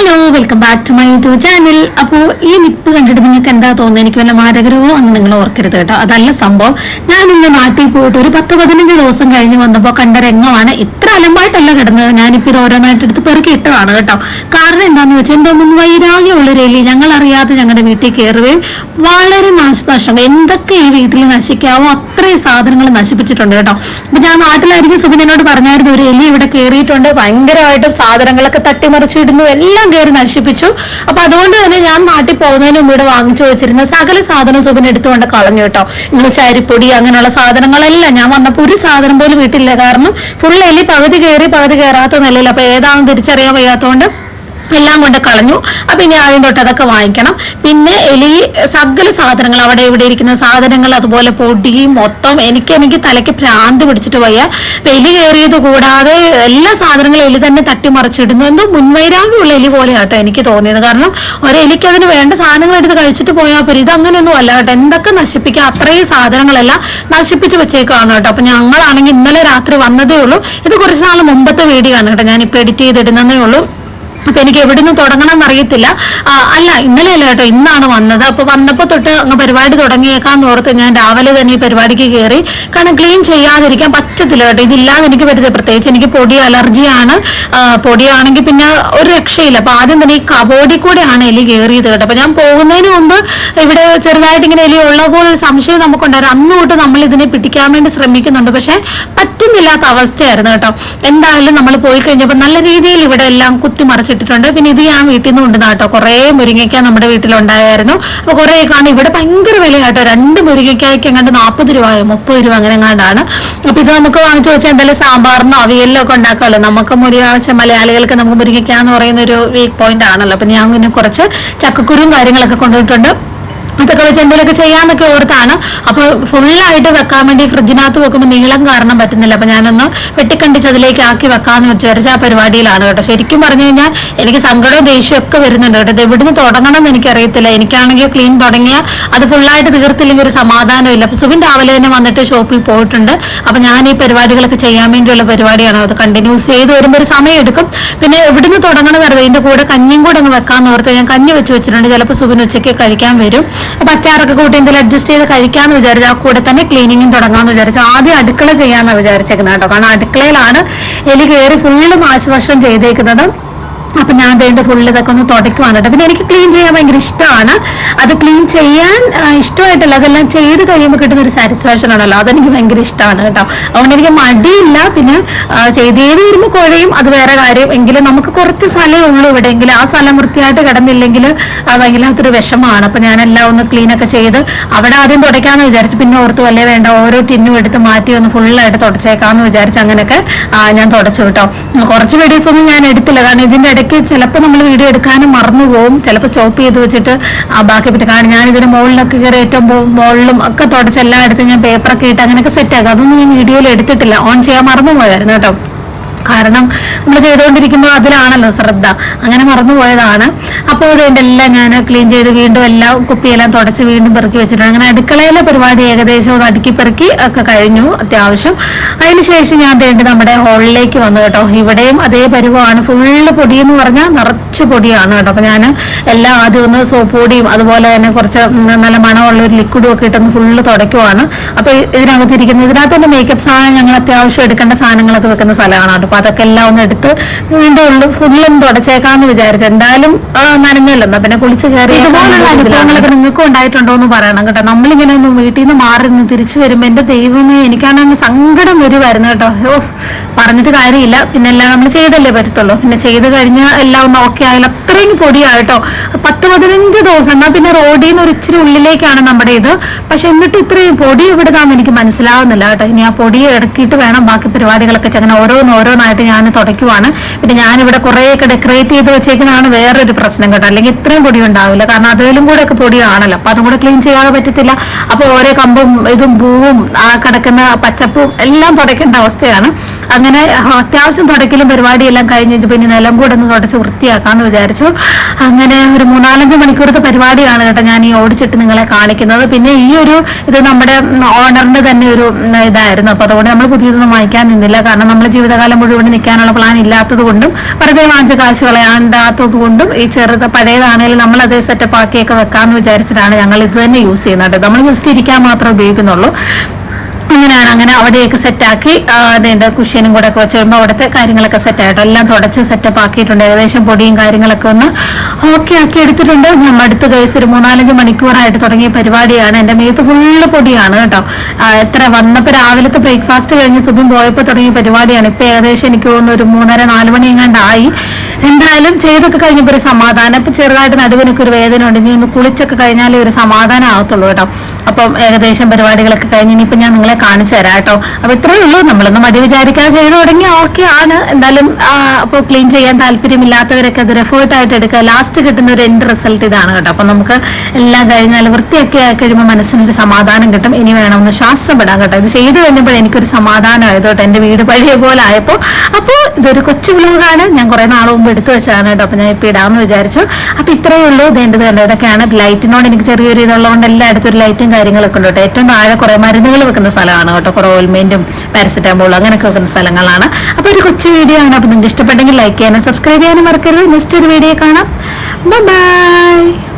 Hello welcome back to my YouTube channel അപ്പോൾ ഈ നിപ്പ് കണ്ടിട്ട് നിങ്ങൾക്ക് എന്താ തോന്നുന്നത്? എനിക്ക് വല്ല മാരകരമോ എന്ന് നിങ്ങൾ ഓർക്കരുത് കേട്ടോ. അതല്ല സംഭവം. ഞാൻ ഇന്ന് നാട്ടിൽ പോയിട്ട് ഒരു പത്ത് പതിനഞ്ച് ദിവസം കഴിഞ്ഞ് വന്നപ്പോൾ കണ്ട രംഗമാണ് ഇത്ര അലമ്പായിട്ടല്ല കിടന്നത്. ഞാനിപ്പോൾ ഇത് ഓരോന്നായിട്ട് എടുത്ത് പെറുക്കി ഇട്ടതാണ് കേട്ടോ. കാരണം എന്താണെന്ന് വെച്ചാൽ എന്തോ മുൻവൈരാഗ്യമുള്ള രീതിയിൽ ഞങ്ങൾ അറിയാതെ ഞങ്ങളുടെ വീട്ടിൽ കയറുകയും വളരെ നാശനഷ്ടം എന്തൊക്കെ ഈ വീട്ടിൽ നശിക്കാവോ അത്രയും സാധനങ്ങൾ നശിപ്പിച്ചിട്ടുണ്ട് കേട്ടോ. അപ്പൊ ഞാൻ നാട്ടിലായിരിക്കും സുബിനോട് പറഞ്ഞായിരുന്നു ഒരു എലി ഇവിടെ കയറിയിട്ടുണ്ട് ഭയങ്കരമായിട്ട് സാധനങ്ങളൊക്കെ തട്ടിമറിച്ചിടുന്നു. എല്ലാം കയറി നശിപ്പിച്ചു. അപ്പൊ അതുകൊണ്ട് തന്നെ ഞാൻ നാട്ടിൽ പോകുന്നതിന് മുമ്പ് ഇവിടെ വാങ്ങിച്ചു വെച്ചിരുന്ന സകല സാധനം സുബിൻ എടുത്തുകൊണ്ട് കളഞ്ഞു കേട്ടോ. ഇന്ന് ചരിപ്പൊടി അങ്ങനെയുള്ള സാധനങ്ങളെല്ലാം ഞാൻ വന്നപ്പോൾ ഒരു സാധനം പോലും വീട്ടില്ല കാരണം ഫുൾ എലി പകുതി കയറി പകുതി കയറാത്ത നിലയിൽ അപ്പൊ ഏതാണെന്ന് തിരിച്ചറിയാൻ വയ്യാത്തതുകൊണ്ട് എല്ലാം കൊണ്ട് കളഞ്ഞു. അപ്പൊ ഇനി ആദ്യം തൊട്ട് അതൊക്കെ വാങ്ങിക്കണം. പിന്നെ എലി സകല സാധനങ്ങൾ അവിടെ ഇവിടെ ഇരിക്കുന്ന സാധനങ്ങൾ അതുപോലെ പൊടി മൊത്തം എനിക്ക് എനിക്ക് തലയ്ക്ക് ഭ്രാന്ത് പിടിച്ചിട്ട് വയ്യ. എലി കയറിയത് കൂടാതെ എല്ലാ സാധനങ്ങളും എലി തന്നെ തട്ടിമറിച്ചിടുന്നു. എന്തോ മുൻവൈരാഗ്യമുള്ള എലി പോലെ കേട്ടോ എനിക്ക് തോന്നിയത്. കാരണം ഒരു എലിക്ക് അതിന് വേണ്ട സാധനങ്ങൾ എടുത്ത് കഴിച്ചിട്ട് പോയാൽ പോലും ഇത് അങ്ങനെയൊന്നും അല്ല കേട്ടോ. എന്തൊക്കെ നശിപ്പിക്കുക അത്രയും സാധനങ്ങളെല്ലാം നശിപ്പിച്ച് വെച്ചേക്കാണ് കേട്ടോ. അപ്പൊ ഞങ്ങളാണെങ്കിൽ ഇന്നലെ രാത്രി വന്നതേ ഉള്ളൂ. ഇത് കുറച്ച് നാൾ മുമ്പത്തെ വീഡിയോ ആണ് കേട്ടോ. ഇപ്പൊ എഡിറ്റ് ചെയ്തിടുന്നതേ ഉള്ളൂ. അപ്പൊ എനിക്ക് എവിടുന്ന് തുടങ്ങണം എന്നറിയത്തില്ല. അല്ല ഇന്നലെ അല്ല കേട്ടോ ഇന്നാണ് വന്നത്. അപ്പൊ വന്നപ്പോ തൊട്ട് അങ്ങ് പരിപാടി തുടങ്ങിയേക്കാന്ന് ഓർത്ത് ഞാൻ രാവിലെ തന്നെ ഈ പരിപാടിക്ക് കയറി കാരണം ക്ലീൻ ചെയ്യാതിരിക്കാൻ പറ്റത്തില്ല കേട്ടോ. ഇതില്ലാതെ എനിക്ക് പറ്റത്തില്ല. പ്രത്യേകിച്ച് എനിക്ക് പൊടി അലർജിയാണ്. പൊടിയാണെങ്കിൽ പിന്നെ ഒരു രക്ഷയില്ല. അപ്പൊ ആദ്യം തന്നെ ഈ കബോർഡിൽ കൂടെയാണ് എലി കയറിയത് കേട്ടോ. അപ്പൊ ഞാൻ പോകുന്നതിന് മുമ്പ് ഇവിടെ ചെറുതായിട്ട് ഇങ്ങനെ എലി ഉള്ള പോലെ ഒരു സംശയം നമുക്കുണ്ടായിരുന്നു. അന്ന് തൊട്ട് നമ്മൾ ഇതിനെ പിടിക്കാൻ വേണ്ടി ശ്രമിക്കുന്നുണ്ട്. പക്ഷെ പറ്റുന്നില്ലാത്ത അവസ്ഥയായിരുന്നു കേട്ടോ. എന്തായാലും നമ്മൾ പോയി കഴിഞ്ഞപ്പോൾ നല്ല രീതിയിൽ ഇവിടെ എല്ലാം കുത്തി മറിച്ചിട്ടിട്ടുണ്ട് പിന്നെ ഇത് ഞാൻ വീട്ടിൽ നിന്ന് കൊണ്ടുവന്ന കേട്ടോ. കുറേ മുരിങ്ങയ്ക്ക നമ്മുടെ വീട്ടിലുണ്ടായിരുന്നു. അപ്പോൾ കുറേ കാണും. ഇവിടെ ഭയങ്കര വില കേട്ടോ. രണ്ട് മുരിങ്ങയ്ക്കായ്ക്ക് എങ്ങാണ്ട് നാൽപ്പത് രൂപയോ മുപ്പത് രൂപ അങ്ങനെ എങ്ങാണ്ടാണ്. അപ്പോൾ ഇത് നമുക്ക് വാങ്ങിച്ചു വെച്ചാൽ എന്തായാലും സാമ്പാറിനോ അവിയലിനോ ഒക്കെ ഉണ്ടാക്കാമല്ലോ നമുക്ക് മുരിങ്ങ മലയാളികൾക്ക് നമുക്ക് മുരിങ്ങയ്ക്ക എന്ന് പറയുന്ന ഒരു വീക്ക് പോയിന്റ് ആണല്ലോ. അപ്പൊ ഞാൻ പിന്നെ കുറച്ച് ചക്കക്കുരും കാര്യങ്ങളൊക്കെ കൊണ്ടുപോയിട്ടുണ്ട്. അതൊക്കെ വെച്ച് എന്തെങ്കിലുമൊക്കെ ചെയ്യാന്നൊക്കെ ഓർത്താണ്. അപ്പൊ ഫുള്ളായിട്ട് വെക്കാൻ വേണ്ടി ഫ്രിഡ്ജിനകത്ത് വെക്കുമ്പോൾ നീളം കാരണം പറ്റുന്നില്ല. അപ്പൊ ഞാനൊന്ന് വെട്ടിക്കണ്ടിച്ച് അതിലേക്ക് ആക്കി വെക്കാന്ന് വിചാരിച്ച ആ പരിപാടിയിലാണ് കേട്ടോ. ശരിക്കും പറഞ്ഞു കഴിഞ്ഞാൽ എനിക്ക് സങ്കടവും ദേഷ്യവും ഒക്കെ വരുന്നുണ്ട് കേട്ടോ. ഇത് എവിടുന്ന് തുടങ്ങണം എന്ന് എനിക്കറിയത്തില്ല. എനിക്കാണെങ്കിൽ ക്ലീൻ തുടങ്ങിയ അത് ഫുള്ളായിട്ട് തീർത്തില്ലെങ്കിൽ ഒരു സമാധാനമില്ല അപ്പൊ സുബിൻ രാവിലെ തന്നെ വന്നിട്ട് ഷോപ്പിൽ പോയിട്ടുണ്ട്. അപ്പൊ ഞാൻ ഈ പരിപാടികളൊക്കെ ചെയ്യാൻ വേണ്ടിയുള്ള പരിപാടിയാണ്. അത് കണ്ടിന്യൂസ് ചെയ്ത് വരുമ്പോൾ ഒരു സമയം എടുക്കും. പിന്നെ എവിടുന്ന് തുടങ്ങണം അറിയാം ഇതിന്റെ കൂടെ കഞ്ഞിയും കൂടെ അങ്ങ് വെക്കാന്ന് ഓർത്ത് ഞാൻ കഞ്ഞി വെച്ച് വെച്ചിട്ടുണ്ട്. ചിലപ്പോൾ സുബിൻ ഉച്ചയ്ക്ക് കഴിക്കാൻ വരും. അപ്പൊ അച്ചാറൊക്കെ കൂട്ടി എന്തെങ്കിലും അഡ്ജസ്റ്റ് ചെയ്ത് കഴിക്കാന്ന് വിചാരിച്ചു ആ കൂടെ തന്നെ ക്ലീനിങ്ങും തുടങ്ങാന്ന് വിചാരിച്ചു ആദ്യം അടുക്കള ചെയ്യാന്നാണ് വിചാരിച്ചേക്കുന്നത് കേട്ടോ. കാരണം അടുക്കളയിലാണ് എലി കയറി ഫുള്ള് നാശനഷ്ടം ചെയ്തേക്കുന്നത്. അപ്പൊ ഞാൻ വേണ്ട ഫുള്ള് ഇതൊക്കെ ഒന്ന് തുടയ്ക്കുവാണ് കേട്ടോ. പിന്നെ എനിക്ക് ക്ലീൻ ചെയ്യാൻ ഭയങ്കര ഇഷ്ടമാണ്. അത് ക്ലീൻ ചെയ്യാൻ ഇഷ്ടമായിട്ടല്ല അതെല്ലാം ചെയ്ത് കഴിയുമ്പോൾ കിട്ടുന്ന ഒരു സാറ്റിസ്ഫാക്ഷൻ ആണല്ലോ. അതെനിക്ക് ഭയങ്കര ഇഷ്ടമാണ് കേട്ടോ. അതുകൊണ്ട് എനിക്ക് മടിയില്ല. പിന്നെ ചെയ്ത് ചെയ്ത് വരുമ്പോൾ കുഴയും. അത് വേറെ കാര്യം. എങ്കിലും നമുക്ക് കുറച്ച് സ്ഥലമേ ഉള്ളൂ ഇവിടെയെങ്കിലും ആ സ്ഥലം വൃത്തിയായിട്ട് കിടന്നില്ലെങ്കിൽ വല്ലാത്തൊരു വിഷമമാണ് അപ്പൊ ഞാനെല്ലാം ഒന്ന് ക്ലീൻ ഒക്കെ ചെയ്ത് അവിടെ ആദ്യം തുടയ്ക്കാന്ന് വിചാരിച്ചു. പിന്നെ ഓർത്തു അല്ലേ വേണ്ട ഓരോ ടിന്നും എടുത്ത് മാറ്റി ഒന്ന് ഫുള്ളായിട്ട് തുടച്ചേക്കാന്ന് വിചാരിച്ച് അങ്ങനെയൊക്കെ ഞാൻ തുടച്ചു കേട്ടോ. കുറച്ച് വീഡിയോസ് ഒന്നും ഞാൻ എടുത്തില്ല. കാരണം ഇതിന്റെ ഇടയ്ക്ക് ചിലപ്പോൾ നമ്മൾ വീഡിയോ എടുക്കാനും മറന്നു പോകും. ചിലപ്പോൾ സ്റ്റോപ്പ് ചെയ്ത് വെച്ചിട്ട് ബാക്കി പിന്നെ കാരണം ഞാൻ മുകളിലൊക്കെ കയറി ഏറ്റവും മുകളിലും ഒക്കെ തുടച്ച് എല്ലാം എടുത്ത് ഞാൻ പേപ്പറൊക്കെ ഇട്ട് അങ്ങനെയൊക്കെ സെറ്റ് ആക്കും. അതൊന്നും ഞാൻ വീഡിയോയിൽ എടുത്തിട്ടില്ല. ഓൺ ചെയ്യാൻ മറന്നു പോയായിരുന്നു കേട്ടോ. കാരണം നമ്മൾ ചെയ്തുകൊണ്ടിരിക്കുമ്പോൾ അതിലാണല്ലോ ശ്രദ്ധ. അങ്ങനെ മറന്നുപോയതാണ്. അപ്പോൾ എല്ലാം ഞാൻ ക്ലീൻ ചെയ്ത് വീണ്ടും എല്ലാം കുപ്പിയെല്ലാം തുടച്ച് വീണ്ടും പെറുക്കി വെച്ചിട്ടുണ്ട്. അങ്ങനെ അടുക്കളയിലെ പരിപാടി ഏകദേശം ഒന്ന് അടുക്കി പെറുക്കി ഒക്കെ കഴിഞ്ഞു അത്യാവശ്യം. അതിനുശേഷം ഞാൻ വേണ്ടി നമ്മുടെ ഹോളിലേക്ക് വന്നു കേട്ടോ. ഇവിടെയും അതേ പരുവമാണ് ഫുള്ള് എന്ന് പറഞ്ഞാൽ നിറച്ച് പൊടിയാണ് കേട്ടോ. അപ്പോൾ ഞാൻ എല്ലാം ആദ്യം ഒന്ന് സോപ്പ് പൊടിയും അതുപോലെ തന്നെ കുറച്ച് നല്ല മണമുള്ള ഒരു ലിക്വിഡും ഒക്കെ ഇട്ടൊന്ന് ഫുള്ള് തുടയ്ക്കുവാണ്. അപ്പോൾ ഇതിനകത്തിരിക്കുന്നത് ഇതിനകത്ത് തന്നെ മേക്കപ്പ് സാധനം ഞങ്ങൾ അത്യാവശ്യം എടുക്കേണ്ട സാധനങ്ങളൊക്കെ വെക്കുന്ന സ്ഥലമാണ് കേട്ടോ. അപ്പൊ അതൊക്കെ എല്ലാം ഒന്ന് എടുത്ത് വീണ്ടും ഉള്ളു. ഫുള്ളും തുടച്ചേക്കാന്ന് വിചാരിച്ചു. എന്തായാലും ആ, നനഞ്ഞല്ലോ. എന്നാ പിന്നെ കുളിച്ച് കയറി ഇതുപോലുള്ള അനുഭവങ്ങളൊക്കെ നിങ്ങൾക്കും ഉണ്ടായിട്ടുണ്ടോ എന്ന് പറയണം കേട്ടോ. നമ്മളിങ്ങനെ ഒന്ന് വീട്ടിൽ നിന്ന് മാറി നിന്ന് തിരിച്ചു വരുമ്പോ എന്റെ ദൈവമേ എനിക്കാണെങ്കിൽ സങ്കടം വരുമായിരുന്നു കേട്ടോ. ഓ പറഞ്ഞിട്ട് കാര്യമില്ല. പിന്നെ എല്ലാം നമ്മൾ ചെയ്തല്ലേ പറ്റത്തുള്ളൂ. പിന്നെ ചെയ്ത് കഴിഞ്ഞാൽ എല്ലാം ഒന്ന് ഓക്കെ ആയാലും അത്രയും പൊടിയായിട്ടോ പത്ത് പതിനഞ്ച് ദിവസം എന്നാ പിന്നെ റോഡിൽ നിന്ന് ഒരു ഇച്ചിരി ഉള്ളിലേക്കാണ് നമ്മുടെ ഇത്. പക്ഷെ എന്നിട്ട് ഇത്രയും പൊടി എവിടുന്നാന്ന് എനിക്ക് മനസ്സിലാവുന്നില്ല കേട്ടോ. ഇനി ആ പൊടി ഇടക്കിയിട്ട് വേണം ബാക്കി പരിപാടികളൊക്കെ അങ്ങനെ ഓരോന്ന് ഓരോന്ന് ഓരോന്നായിട്ട് ഞാൻ തുടയ്ക്കുവാണ്. പിന്നെ ഞാനിവിടെ കുറേയൊക്കെ ഡെക്കറേറ്റ് ചെയ്ത് വെച്ചേക്കുന്നതാണ് വേറൊരു പ്രശ്നം കേട്ടോ. അല്ലെങ്കിൽ ഇത്രയും പൊടി ഉണ്ടാവില്ല. കാരണം അതിലും കൂടെ ഒക്കെ പൊടിയാണല്ലോ അപ്പൊ അതും കൂടെ ക്ലീൻ ചെയ്യാതെ പറ്റത്തില്ല. അപ്പൊ ഓരോ കമ്പും ഇതും പൂവും ആ കിടക്കുന്ന പച്ചപ്പും എല്ലാം തുടയ്ക്കേണ്ട അവസ്ഥയാണ്. അങ്ങനെ അത്യാവശ്യം തുടയ്ക്കലും പരിപാടിയെല്ലാം കഴിഞ്ഞ് പിന്നെ നിലം കൂടെ ഒന്ന് തുടച്ച് വൃത്തിയാക്കാന്ന് വിചാരിച്ചു. അങ്ങനെ ഒരു മൂന്നാലഞ്ച് മണിക്കൂറത്തെ പരിപാടിയാണ് കേട്ടോ ഞാൻ ഈ ഓടിച്ചിട്ട് നിങ്ങളെ കാണിക്കുന്നത്. പിന്നെ ഈ ഒരു ഇത് നമ്മുടെ ഓണറിന്റെ തന്നെ ഒരു ഇതായിരുന്നു. അപ്പൊ അതുകൊണ്ട് നമ്മൾ പുതിയതൊന്നും വാങ്ങിക്കാൻ നിന്നില്ല. കാരണം നമ്മൾ ജീവിതകാലം മുഴുവൻ നിൽക്കാനുള്ള പ്ലാൻ ഇല്ലാത്തത് കൊണ്ടും വെറുതെ വാങ്ങിച്ച കാശ് കളയാണ്ടാത്തത് കൊണ്ടും ഈ ചെറുത് പഴയതാണെങ്കിലും നമ്മൾ അത് സെറ്റപ്പ് ആക്കിയൊക്കെ വെക്കാമെന്ന് വിചാരിച്ചിട്ടാണ് ഞങ്ങൾ ഇത് തന്നെ യൂസ് ചെയ്യുന്നത്. നമ്മൾ ജസ്റ്റ് ഇരിക്കാൻ മാത്രമേ ഉപയോഗിക്കുന്നുള്ളൂ. അങ്ങനെയാണ് അങ്ങനെ അവിടെയൊക്കെ സെറ്റാക്കി അതിന്റെ കുഷ്യനും കൂടെ ഒക്കെ വെച്ച് അവിടുത്തെ കാര്യങ്ങളൊക്കെ സെറ്റായിട്ടോ എല്ലാം തുടച്ച് സെറ്റപ്പ് ആക്കിയിട്ടുണ്ട്. ഏകദേശം പൊടിയും കാര്യങ്ങളൊക്കെ ഒന്ന് ഓക്കെ ആക്കി എടുത്തിട്ടുണ്ട്. ഞാൻ അടുത്ത കേസ് ഒരു മൂന്നാലഞ്ച് മണിക്കൂറായിട്ട് തുടങ്ങിയ പരിപാടിയാണ്. എന്റെ മേത്ത് ഫുള്ള് പൊടിയാണ് കേട്ടോ. എത്ര വന്നപ്പോൾ രാവിലത്തെ ബ്രേക്ക്ഫാസ്റ്റ് കഴിഞ്ഞ് സുബിൻ പോയപ്പോൾ തുടങ്ങിയ പരിപാടിയാണ്. ഇപ്പം ഏകദേശം എനിക്ക് തോന്നുന്നു ഒരു മൂന്നര നാല് മണി എങ്ങാണ്ടായി എന്തായാലും ചെയ്തൊക്കെ കഴിഞ്ഞപ്പോൾ ഒരു സമാധാനം. ഇപ്പം ചെറുതായിട്ട് നടുവിനൊക്കെ ഒരു വേദന ഉണ്ട് ഇനി ഒന്ന് കുളിച്ചൊക്കെ കഴിഞ്ഞാലേ ഒരു സമാധാനം ആകത്തുള്ളൂ കേട്ടോ. അപ്പം ഏകദേശം പരിപാടികളൊക്കെ കഴിഞ്ഞ് ഇനിയിപ്പോൾ ഞാൻ നിങ്ങളെ കാണിച്ചു തരാം കേട്ടോ. അപ്പോൾ ഇത്രയേ ഉള്ളൂ. നമ്മളൊന്നും മടി വിചാരിക്കാതെ ചെയ്തു തുടങ്ങി. ഓക്കെ ആണ്. എന്തായാലും അപ്പോൾ ക്ലീൻ ചെയ്യാൻ താല്പര്യമില്ലാത്തവരൊക്കെ അത് എഫേർട്ട് ആയിട്ട് എടുക്കുക. ലാസ്റ്റ് കിട്ടുന്ന ഒരു എൻഡ് റിസൾട്ട് ഇതാണ് കേട്ടോ. അപ്പൊ നമുക്ക് എല്ലാം കഴിഞ്ഞാൽ വൃത്തിയൊക്കെ ആയി കഴിയുമ്പോൾ മനസ്സിനൊരു സമാധാനം കിട്ടും. ഇനി വേണമെന്ന് ഒന്ന് ശ്വാസം വിടാൻ കേട്ടോ. ഇത് ചെയ്തു കഴിഞ്ഞപ്പോൾ എനിക്കൊരു സമാധാനം ആയതോട്ടെ എന്റെ വീട് പഴയ പോലെ ആയപ്പോൾ അപ്പോൾ ഇതൊരു കൊച്ചു വ്ലോഗാണ് ഞാൻ കുറേ നാൾ മുമ്പ് എടുത്തു വെച്ചതാണ് കേട്ടോ. അപ്പോൾ ഞാൻ ഇപ്പോൾ ഇടാന്ന് വിചാരിച്ചു. അപ്പോൾ ഇത്രയേ ഉള്ളൂ. ഇതേണ്ടത് കണ്ടോ? ഇതൊക്കെയാണ് ലൈറ്റിനോട് എനിക്ക് ചെറിയൊരു ഇതുള്ളതുകൊണ്ട് എല്ലായിടത്തും ഒരു ലൈറ്റും കാര്യങ്ങളൊക്കെ ഉണ്ട് കേട്ടോ. ഏറ്റവും താഴെ കുറേ മരുന്നുകൾ വെക്കുന്ന സ്ഥലമാണ് കേട്ടോ. കുറേ ഓൾമെന്റും പാരസെറ്റാമോളും അങ്ങനെയൊക്കെ വെക്കുന്ന സ്ഥലങ്ങളാണ്. അപ്പോൾ ഒരു കൊച്ചു വീഡിയോ ആണ്. അപ്പോൾ നിങ്ങൾക്ക് ഇഷ്ടപ്പെട്ടെങ്കിൽ ലൈക്ക് ചെയ്യാനും സബ്സ്ക്രൈബ് ചെയ്യാനും മറക്കരുത്. നെക്സ്റ്റ് ഒരു വീഡിയോ കാണാം. ബൈ